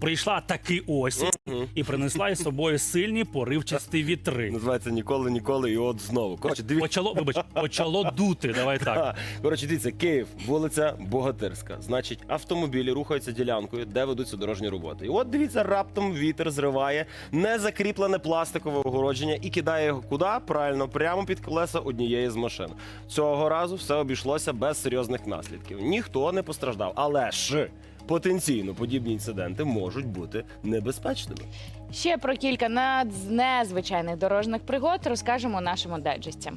Прийшла таки осінь і принесла із собою сильні поривчасті вітри. Називається ніколи, ніколи, і от знову. Коротше, дивіться. Почало, вибач, почало дути. Давай так. Коротше, дивіться, Київ, вулиця Богатирська. Значить, автомобілі рухаються ділянкою, де ведуться дорожні роботи. І от дивіться, раптом вітер зриває незакріплене пластикове огородження і кидає його куди? Правильно, прямо під колеса однієї з машин. Цього разу все обійшлося без серйозних наслідків. Ніхто не постраждав. Але ж потенційно подібні інциденти можуть бути небезпечними. Ще про кілька надз- незвичайних дорожніх пригод розкажемо у нашому дайджесті.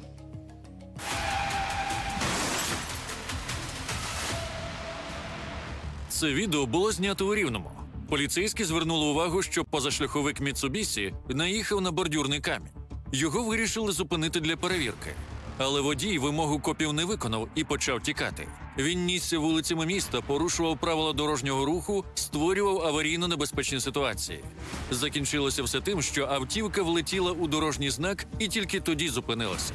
Це відео було знято у Рівному. Поліцейські звернули увагу, що позашляховик Міцубісі наїхав на бордюрний камінь. Його вирішили зупинити для перевірки. Але водій вимогу копів не виконав і почав тікати. Він нісся вулицями міста, порушував правила дорожнього руху, створював аварійно небезпечні ситуації. Закінчилося все тим, що автівка влетіла у дорожній знак і тільки тоді зупинилася.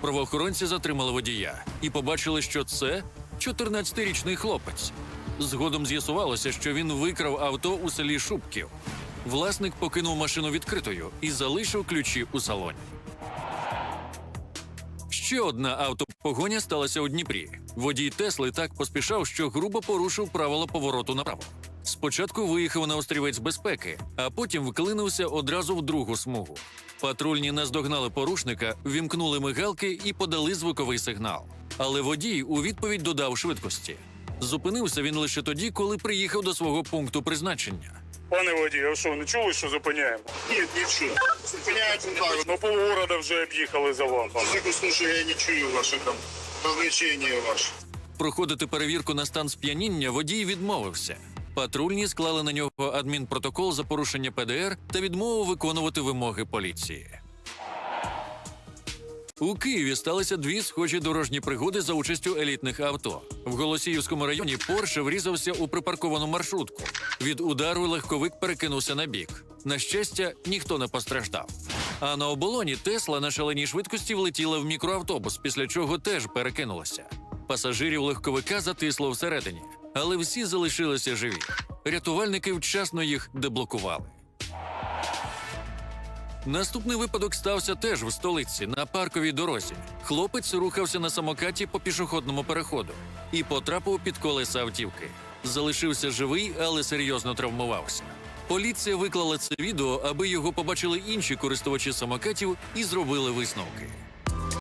Правоохоронці затримали водія і побачили, що це 14-річний хлопець. Згодом з'ясувалося, що він викрав авто у селі Шубків. Власник покинув машину відкритою і залишив ключі у салоні. Ще одна автопогоня сталася у Дніпрі. Водій Тесли так поспішав, що грубо порушив правила повороту направо. Спочатку виїхав на острівець безпеки, а потім вклинився одразу в другу смугу. Патрульні наздогнали порушника, вімкнули мигалки і подали звуковий сигнал. Але водій у відповідь додав швидкості. Зупинився він лише тоді, коли приїхав до свого пункту призначення. Пане водій, а що, не чули, що зупиняємо? Ні, не чую. Зупиняется так. Ну, полгорода вже об'їхали за вами. Так слушай, я не чую ваше там назначение ваше. Проходити перевірку на стан сп'яніння водій відмовився. Патрульні склали на нього адмінпротокол за порушення ПДР та відмову виконувати вимоги поліції. У Києві сталися дві схожі дорожні пригоди за участю елітних авто. В Голосіївському районі Порше врізався у припарковану маршрутку. Від удару легковик перекинувся на бік. На щастя, ніхто не постраждав. А на оболоні Тесла на шаленій швидкості влетіла в мікроавтобус, після чого теж перекинулася. Пасажирів легковика затисло всередині, але всі залишилися живі. Рятувальники вчасно їх деблокували. Наступний випадок стався теж в столиці на парковій дорозі. Хлопець рухався на самокаті по пішохідному переходу і потрапив під колеса автівки. Залишився живий, але серйозно травмувався. Поліція виклала це відео, аби його побачили інші користувачі самокатів і зробили висновки.